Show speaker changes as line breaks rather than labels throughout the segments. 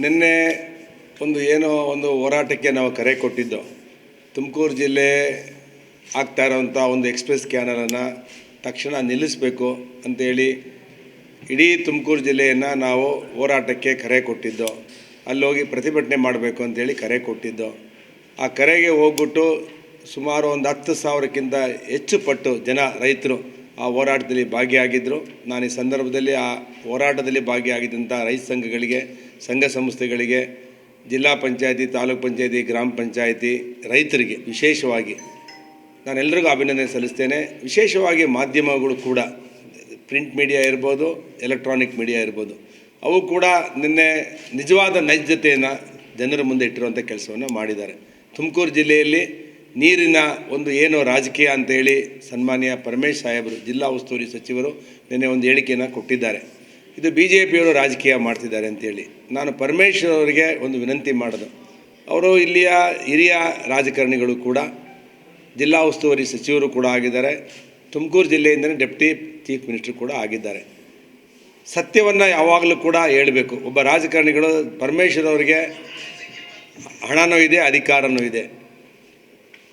ನಿನ್ನೆ ಒಂದು ಏನೋ ಒಂದು ಹೋರಾಟಕ್ಕೆ ನಾವು ಕರೆ ಕೊಟ್ಟಿದ್ದು. ತುಮಕೂರು ಜಿಲ್ಲೆ ಆಗ್ತಾ ಇರೋವಂಥ ಒಂದು ಎಕ್ಸ್ಪ್ರೆಸ್ ಕ್ಯಾನಲನ್ನು ತಕ್ಷಣ ನಿಲ್ಲಿಸಬೇಕು ಅಂತೇಳಿ ಇಡೀ ತುಮಕೂರು ಜಿಲ್ಲೆಯನ್ನು ನಾವು ಹೋರಾಟಕ್ಕೆ ಕರೆ ಕೊಟ್ಟಿದ್ದು. ಅಲ್ಲಿ ಹೋಗಿ ಪ್ರತಿಭಟನೆ ಮಾಡಬೇಕು ಅಂತೇಳಿ ಕರೆ ಕೊಟ್ಟಿದ್ದು. ಆ ಕರೆಗೆ ಹೋಗ್ಬಿಟ್ಟು ಸುಮಾರು ಒಂದು ಹತ್ತು ಸಾವಿರಕ್ಕಿಂತ ಹೆಚ್ಚು ಪಟ್ಟು ಜನ ರೈತರು ಆ ಹೋರಾಟದಲ್ಲಿ ಭಾಗಿಯಾಗಿದ್ದರು ನಾನು ಈ ಸಂದರ್ಭದಲ್ಲಿ ಆ ಹೋರಾಟದಲ್ಲಿ ಭಾಗಿಯಾಗಿದ್ದಂಥ ರೈತ ಸಂಘಗಳಿಗೆ ಸಂಘ ಸಂಸ್ಥೆಗಳಿಗೆ ಜಿಲ್ಲಾ ಪಂಚಾಯತಿ, ತಾಲೂಕ್ ಪಂಚಾಯತಿ, ಗ್ರಾಮ ಪಂಚಾಯತಿ ರೈತರಿಗೆ ವಿಶೇಷವಾಗಿ ನಾನೆಲ್ಲರಿಗೂ ಅಭಿನಂದನೆ ಸಲ್ಲಿಸ್ತೇನೆ. ವಿಶೇಷವಾಗಿ ಮಾಧ್ಯಮಗಳು ಕೂಡ, ಪ್ರಿಂಟ್ ಮೀಡಿಯಾ ಇರ್ಬೋದು, ಎಲೆಕ್ಟ್ರಾನಿಕ್ ಮೀಡಿಯಾ ಇರ್ಬೋದು, ಅವು ಕೂಡ ನಿನ್ನೆ ನಿಜವಾದ ನೈಜತೆಯನ್ನು ಜನರ ಮುಂದೆ ಇಟ್ಟಿರುವಂಥ ಕೆಲಸವನ್ನು ಮಾಡಿದ್ದಾರೆ. ತುಮಕೂರು ಜಿಲ್ಲೆಯಲ್ಲಿ ನೀರಿನ ಒಂದು ಏನು ರಾಜಕೀಯ ಅಂತೇಳಿ ಸನ್ಮಾನ್ಯ ಪರಮೇಶ್ ಸಾಹೇಬರು, ಜಿಲ್ಲಾ ಉಸ್ತುವಾರಿ ಸಚಿವರು ನಿನ್ನೆ ಒಂದು ಹೇಳಿಕೆಯನ್ನು ಕೊಟ್ಟಿದ್ದಾರೆ. ಇದು ಬಿ ಜೆ ಪಿಯವರು ರಾಜಕೀಯ ಮಾಡ್ತಿದ್ದಾರೆ ಅಂತೇಳಿ. ನಾನು ಪರಮೇಶ್ವರ್ ಅವರಿಗೆ ಒಂದು ವಿನಂತಿ ಮಾಡೋದು. ಅವರು ಇಲ್ಲಿಯ ಹಿರಿಯ ರಾಜಕಾರಣಿಗಳು ಕೂಡ, ಜಿಲ್ಲಾ ಉಸ್ತುವಾರಿ ಸಚಿವರು ಕೂಡ ಆಗಿದ್ದಾರೆ. ತುಮಕೂರು ಜಿಲ್ಲೆಯಿಂದಲೇ ಡೆಪ್ಟಿ ಚೀಫ್ ಮಿನಿಸ್ಟರ್ ಕೂಡ ಆಗಿದ್ದಾರೆ. ಸತ್ಯವನ್ನು ಯಾವಾಗಲೂ ಕೂಡ ಹೇಳಬೇಕು. ಒಬ್ಬ ರಾಜಕಾರಣಿಗಳು ಪರಮೇಶ್ವರ್ ಅವರಿಗೆ ಹಣನೂ ಇದೆ, ಅಧಿಕಾರನೂ ಇದೆ.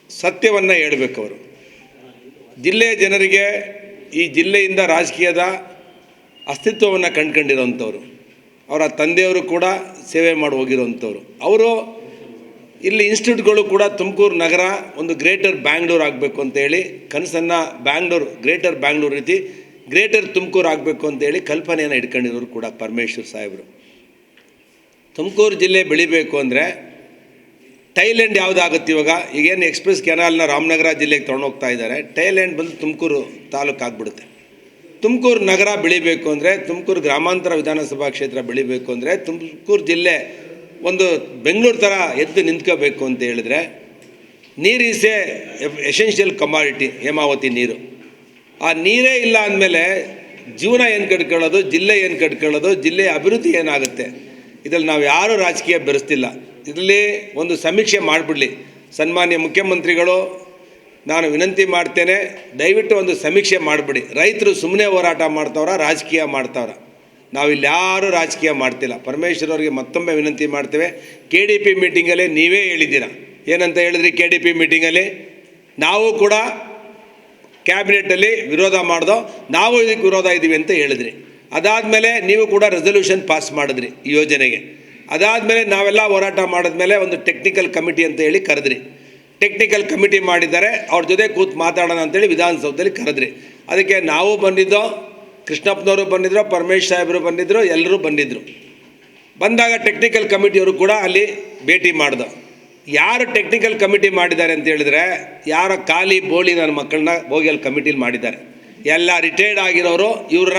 ಸತ್ಯವನ್ನು ಹೇಳಬೇಕು ಅವರು. ಜಿಲ್ಲೆಯ ಜನರಿಗೆ ಈ ಜಿಲ್ಲೆಯಿಂದ ರಾಜಕೀಯದ ಅಸ್ತಿತ್ವವನ್ನು ಕಂಡ್ಕೊಂಡಿರೋಂಥವ್ರು ಅವರ ತಂದೆಯವರು ಕೂಡ ಸೇವೆ ಮಾಡಿ ಹೋಗಿರೋಂಥವ್ರು ಅವರು ಇಲ್ಲಿ ಇನ್ಸ್ಟಿಟ್ಯೂಟ್ಗಳು ಕೂಡ ತುಮಕೂರು ನಗರ ಒಂದು ಗ್ರೇಟರ್ ಬ್ಯಾಂಗ್ಳೂರು ಆಗಬೇಕು ಅಂತೇಳಿ ಕನಸನ್ನು ಬ್ಯಾಂಗ್ಳೂರು, ಗ್ರೇಟರ್ ಬ್ಯಾಂಗ್ಳೂರು ರೀತಿ ಗ್ರೇಟರ್ ತುಮಕೂರು ಆಗಬೇಕು ಅಂತೇಳಿ ಕಲ್ಪನೆಯನ್ನು ಇಟ್ಕೊಂಡಿರೋರು ಕೂಡ ಪರಮೇಶ್ವರ್ ಸಾಹೇಬರು. ತುಮಕೂರು ಜಿಲ್ಲೆ ಬೆಳಿಬೇಕು ಅಂದರೆ ಟೈಲ್ಯಾಂಡ್ ಯಾವುದಾಗುತ್ತೆ ಇವಾಗ? ಈಗೇನು ಎಕ್ಸ್ಪ್ರೆಸ್ ಕೆನಾಲ್ನ ರಾಮನಗರ ಜಿಲ್ಲೆಗೆ ತೊಗೊಂಡೋಗ್ತಾ ಇದ್ದಾರೆ. ಟೈಲ್ಯಾಂಡ್ ಬಂದು ತುಮಕೂರು ತಾಲೂಕು ಆಗ್ಬಿಡುತ್ತೆ ತುಮಕೂರು ನಗರ ಬೆಳಿಬೇಕು ಅಂದರೆ ತುಮಕೂರು ಗ್ರಾಮಾಂತರ ವಿಧಾನಸಭಾ ಕ್ಷೇತ್ರ ಬೆಳಿಬೇಕು ಅಂದರೆ ತುಮಕೂರು ಜಿಲ್ಲೆ ಒಂದು ಬೆಂಗಳೂರು ಥರ ಎದ್ದು ನಿಂತ್ಕೋಬೇಕು ಅಂತ ಹೇಳಿದ್ರೆ ನೀರು ಈಸ್ ಎಸೆನ್ಷಿಯಲ್ ಕಮಾಡಿಟಿ ಹೇಮಾವತಿ ನೀರು. ಆ ನೀರೇ ಇಲ್ಲ ಅಂದಮೇಲೆ ಜೀವನ ಏನು ಕಟ್ಕೊಳ್ಳೋದು ಜಿಲ್ಲೆ ಏನು ಕಟ್ಕೊಳ್ಳೋದು ಜಿಲ್ಲೆಯ ಅಭಿವೃದ್ಧಿ ಏನಾಗುತ್ತೆ? ಇದರಲ್ಲಿ ನಾವು ಯಾರೂ ರಾಜಕೀಯ ಬೆರೆಸ್ತಿಲ್ಲ. ಇದರಲ್ಲಿ ಒಂದು ಸಮೀಕ್ಷೆ ಮಾಡಿಬಿಡಲಿ. ಸನ್ಮಾನ್ಯ ಮುಖ್ಯಮಂತ್ರಿಗಳು ನಾನು ವಿನಂತಿ ಮಾಡ್ತೇನೆ, ದಯವಿಟ್ಟು ಒಂದು ಸಮೀಕ್ಷೆ ಮಾಡಿಬಿಡಿ. ರೈತರು ಸುಮ್ಮನೆ ಹೋರಾಟ ಮಾಡ್ತಾವ್ರ, ರಾಜಕೀಯ ಮಾಡ್ತಾವ್ರ. ನಾವಿಲ್ಲಿ ಯಾರೂ ರಾಜಕೀಯ ಮಾಡ್ತಿಲ್ಲ. ಪರಮೇಶ್ವರ್ ಅವರಿಗೆ ಮತ್ತೊಮ್ಮೆ ವಿನಂತಿ ಮಾಡ್ತೇವೆ. ಕೆ ಡಿ ಪಿ ಮೀಟಿಂಗಲ್ಲಿ ನೀವೇ ಹೇಳಿದ್ದೀರ? ಏನಂತ ಹೇಳಿದ್ರಿ ಕೆ ಡಿ ಪಿ ಮೀಟಿಂಗಲ್ಲಿ ನಾವು ಕೂಡ ಕ್ಯಾಬಿನೆಟ್ಟಲ್ಲಿ ವಿರೋಧ ಮಾಡ್ದೋ, ನಾವು ಇದಕ್ಕೆ ವಿರೋಧ ಇದ್ದೀವಿ ಅಂತ ಹೇಳಿದ್ರಿ. ಅದಾದಮೇಲೆ ನೀವು ಕೂಡ ರೆಸಲ್ಯೂಷನ್ ಪಾಸ್ ಮಾಡಿದ್ರಿ ಈ ಯೋಜನೆಗೆ. ಅದಾದಮೇಲೆ ನಾವೆಲ್ಲ ಹೋರಾಟ ಮಾಡಿದ್ಮೇಲೆ ಒಂದು ಟೆಕ್ನಿಕಲ್ ಕಮಿಟಿ ಅಂತ ಹೇಳಿ ಕರೆದ್ರಿ. ಟೆಕ್ನಿಕಲ್ ಕಮಿಟಿ ಮಾಡಿದ್ದಾರೆ. ಅವ್ರ ಜೊತೆ ಕೂತು ಮಾತಾಡೋಣ ಅಂತೇಳಿ ವಿಧಾನಸೌಧದಲ್ಲಿ ಕರೆದ್ರಿ. ಅದಕ್ಕೆ ನಾವು ಬಂದಿದ್ದೋ, ಕೃಷ್ಣಪ್ಪನವರು ಬಂದಿದ್ರು, ಪರಮೇಶ್ ಸಾಹೇಬರು ಬಂದಿದ್ದರು ಎಲ್ಲರೂ ಬಂದಿದ್ದರು ಬಂದಾಗ ಟೆಕ್ನಿಕಲ್ ಕಮಿಟಿಯವರು ಕೂಡ ಅಲ್ಲಿ ಭೇಟಿ ಮಾಡ್ದ. ಯಾರು ಟೆಕ್ನಿಕಲ್ ಕಮಿಟಿ ಮಾಡಿದ್ದಾರೆ ಅಂತ ಹೇಳಿದ್ರೆ, ಯಾರ ಖಾಲಿ ಬೋಳಿ ನನ್ನ ಮಕ್ಕಳನ್ನ ಹೋಗಿ ಅಲ್ಲಿ ಕಮಿಟಿಲಿ ಮಾಡಿದ್ದಾರೆ. ಎಲ್ಲ ರಿಟೈರ್ಡ್ ಆಗಿರೋರು, ಇವ್ರ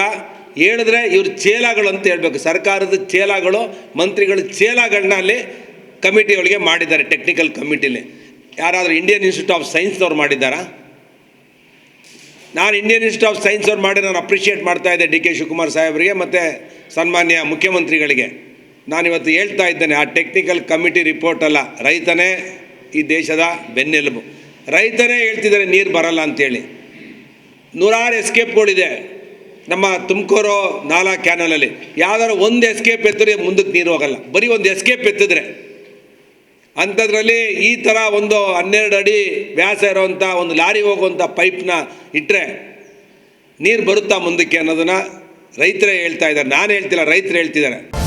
ಹೇಳಿದ್ರೆ ಇವ್ರ ಚೇಲಾಗಳು ಅಂತ ಹೇಳ್ಬೇಕು. ಸರ್ಕಾರದ ಚೇಲಾಗಳು ಮಂತ್ರಿಗಳ ಚೇಲಾಗಳನ್ನ ಅಲ್ಲಿ ಕಮಿಟಿಯೊಳಗೆ ಮಾಡಿದ್ದಾರೆ ಟೆಕ್ನಿಕಲ್ ಕಮಿಟಿಲಿ ಯಾರಾದರೂ ಇಂಡಿಯನ್ ಇನ್ಸ್ಟಿಟ್ಯೂಟ್ ಆಫ್ ಸೈನ್ಸ್ನವ್ರು ಮಾಡಿದ್ದಾರಾ? ನಾನು ಇಂಡಿಯನ್ ಇನ್ಸ್ಟಿಟ್ಯೂಟ್ ಆಫ್ ಸೈನ್ಸ್ ಅವ್ರು ಮಾಡಿ ನಾನು ಅಪ್ರಿಷಿಯೇಟ್ ಮಾಡ್ತಾ ಇದ್ದೆ ಡಿ ಕೆ ಶಿವಕುಮಾರ್ ಸಾಹೇಬರಿಗೆ ಮತ್ತು ಸನ್ಮಾನ್ಯ ಮುಖ್ಯಮಂತ್ರಿಗಳಿಗೆ. ನಾನಿವತ್ತು ಹೇಳ್ತಾ ಇದ್ದೇನೆ, ಆ ಟೆಕ್ನಿಕಲ್ ಕಮಿಟಿ ರಿಪೋರ್ಟ್ ಅಲ್ಲ, ರೈತನೇ ಈ ದೇಶದ ಬೆನ್ನೆಲುಬು. ರೈತನೇ ಹೇಳ್ತಿದ್ದಾರೆ ನೀರು ಬರಲ್ಲ ಅಂತೇಳಿ. ನೂರಾರು ಎಸ್ಕೇಪ್ಗಳಿದೆ ನಮ್ಮ ತುಮಕೂರು ನಾಲಾ ಕ್ಯಾನಲಲ್ಲಿ ಯಾವ್ದಾದ್ರು ಒಂದು ಎಸ್ಕೇಪ್ ಎತ್ತಿದ್ರೆ ಮುಂದಕ್ಕೆ ನೀರು ಹೋಗಲ್ಲ. ಬರೀ ಒಂದು ಎಸ್ಕೇಪ್ ಎತ್ತಿದ್ರೆ. ಅಂಥದ್ರಲ್ಲಿ ಈ ಥರ ಒಂದು ಹನ್ನೆರಡು ಅಡಿ ವ್ಯಾಸ ಇರೋವಂಥ ಒಂದು ಲಾರಿ ಹೋಗುವಂಥ ಪೈಪ್ನ ಇಟ್ಟರೆ ನೀರು ಬರುತ್ತಾ ಮುಂದಕ್ಕೆ ಅನ್ನೋದನ್ನು ರೈತರೇ ಹೇಳ್ತಾ ಇದ್ದಾರೆ. ನಾನು ಹೇಳ್ತಿಲ್ಲ, ರೈತರು ಹೇಳ್ತಿದ್ದಾರೆ.